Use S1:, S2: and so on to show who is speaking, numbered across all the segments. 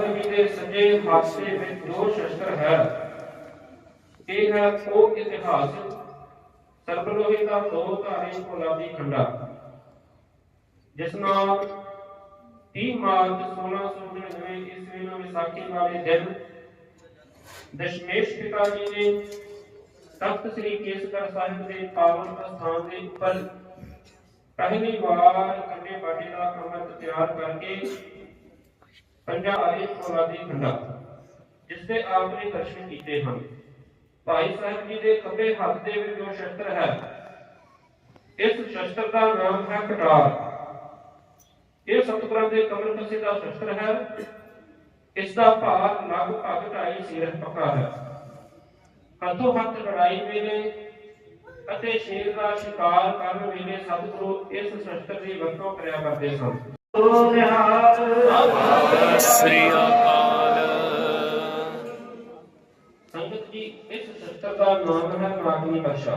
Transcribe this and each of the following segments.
S1: ਸਾਹਿਬ ਦੇ ਸੱਜੇ ਹਾਸੇ ਵਿੱਚ ਦੋ ਸ਼ਸਤਰ ਹੈ। ਇਹ ਹੈ ਉਹ ਇਤਿਹਾਸ ਸਰਬਲੋਹੀ ਦਾ ਦੋ ਧਾਰੇ ਫੌਲਾਦੀ ਖੰਡਾ, ਜਿਸ ਨਾਲ 30 ਮਾਰਚ 1699 ਈਸਵੀ ਨੂੰ ਵਿਸਾਖੀ ਵਾਲੇ ਦਿਨ ਦਸ਼ਮੇਸ਼ ਪਿਤਾ ਜੀ ਨੇ ਤਖਤ ਸ੍ਰੀ ਕੇਸਗੜ੍ਹ ਸਾਹਿਬ ਦੇ ਪਾਵਨ ਅਸਥਾਨ ਦੇ ਉੱਪਰ ਪਹਿਲੀ ਵਾਰ ਕੰਡੇ ਬਾਟੇ ਦਾ ਅੰਮ੍ਰਿਤ ਤਿਆਰ ਕਰਕੇ ਪੰਜਾ ਆਏ ਫੌਲਾਦੀ ਖੰਡਾ, ਜਿਸ ਦੇ ਆਪ ਨੇ ਦਰਸ਼ਨ ਕੀਤੇ ਹਨ। ਭਾਈ ਸਾਹਿਬ ਜੀ ਦੇ ਖੱਬੇ ਹੱਥ ਦੇ ਵਿੱਚ ਜੋ ਸ਼ਸਤਰ ਹੈ, ਇਸ ਸ਼ਸਤਰ ਦਾ ਨਾਮ ਹੈ ਕਟਾਰ। ਇਹ ਸਤਿਗੁਰਾਂ ਦੇ ਕਮਲ ਕਸੇ ਦਾ ਸ਼ਸਤਰ ਹੈ। ਇਸ ਦਾ ਭਾਰ ਲਗਭਗ 2.5 ਸਿਰ ਪੱਕਾ ਹੈ। ਹੱਥੋਂ ਹੱਥ ਲੜਾਈ ਵੇਲੇ ਅਤੇ ਸ਼ੇਰ ਦਾ ਸ਼ਿਕਾਰ ਕਰਨ ਵੇਲੇ ਸਤਿਗੁਰੂ ਇਸ ਸ਼ਸਤਰ ਦੀ ਵਰਤੋਂ ਕਰਿਆ ਕਰਦੇ ਸਨ।
S2: ਸ੍ਰੀ ਅਕਾਲ।
S1: ਸੰਗਤ ਜੀ ਇਸ ਸ਼ਸਤਰ ਦਾ ਨਾਮ ਹੈ ਨਾਗਨੀ ਵਰਸ਼ਾ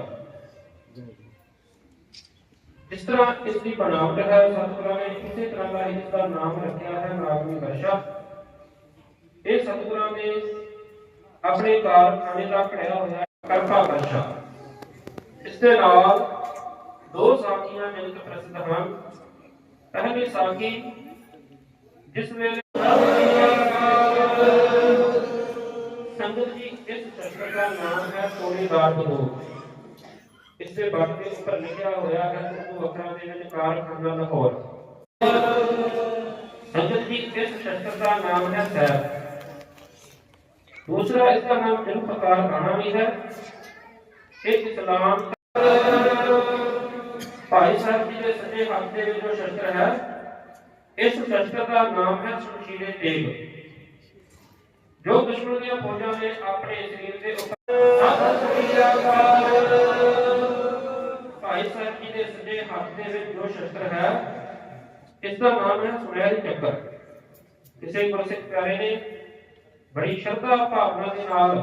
S1: ਇਸ ਤਰ੍ਹਾਂ ਇਸ ਦੀ ਬਣਾਵਟ ਹੈ, ਸਤਿਗੁਰਾਂ ਨੇ ਇਸੇ ਤਰ੍ਹਾਂ ਦਾ ਇਸ ਦਾ ਨਾਮ ਰੱਖਿਆ ਹੈ ਨਾਗਨੀ ਵਰਸ਼ਾ। ਇਹ ਸਤਿਗੁਰਾਂ ਨੇ ਆਪਣੇ ਕਾਰਖਾਨੇ ਦਾ ਘੜਿਆ ਹੋਇਆ ਕਰਪਾ ਵਰਸ਼ਾ। ਇਸ ਦੇ ਨਾਲ ਦੋ ਸਾਖੀਆਂ ਮਿਲ ਕੇ ਪ੍ਰਸਿੱਧ ਹਨ। ਪਹਿਲੀ ਸਾਖੀ, ਜਿਸ ਵੇਲੇ ਸੰਗਤ ਜੀ ਇਸ ਸ਼ਸਤਰ ਦਾ ਨਾਮ ਹੈ ਸੋਨੀਦਾਰ ਬੰਦੂਕ ਇਸ ਦੇ ਬੱਟ ਦੇ ਉੱਪਰ ਲਿਖਿਆ ਹੋਇਆ ਹੈ ਤੁਰਕੂ ਅੱਖਰਾਂ ਦੇ ਵਿੱਚ ਕਾਰਖਾਨਾ ਲਾਹੌਰ। ਸੰਗਤ ਜੀ ਇਸ ਸ਼ਸਤਰ ਦਾ ਨਾਮ ਹੈ ਸੈਰ। ਦੂਸਰਾ ਇਸ ਦਾ ਨਾਮ ਜਨ ਪ੍ਰਕਾਰ ਰਾਣਾ ਵੀ ਹੈ, ਇਹ ਇਸਲਾਮ ਭਾਈ ਸਾਹਿਬ ਜੀ ਦੇ ਹੱਥ ਦੇ ਵਿੱਚ ਜੋ ਸ਼ਸਤਰ ਹੈ, ਇਸ ਸ਼ਸਤਰ ਦਾ ਨਾਮ ਹੈ ਸ਼ਮਸ਼ੀਰੇ ਤੇਗ। ਜੋ ਦੁਸ਼ਮਣ ਦੀਆਂ ਫੌਜਾਂ ਨੇ ਆਪਣੇ ਸਰੀਰ ਦੇ ਉੱਪਰ ਭਾਈ ਸਾਹਿਬ ਜੀ ਦੇ ਸੱਜੇ ਹੱਥ ਦੇ ਵਿੱਚ ਜੋ ਸ਼ਸਤਰ ਹੈ, ਇਸ ਦਾ ਨਾਮ ਹੈ ਸੁਨਹਿਰੀ ਚੱਕਰ। ਕਿਸੇ ਗੁਰਸਿੱਖ ਪਿਆਰੇ ਨੇ, ਬੜੀ ਸ਼ਰਧਾ ਭਾਵਨਾ ਦੇ ਨਾਲ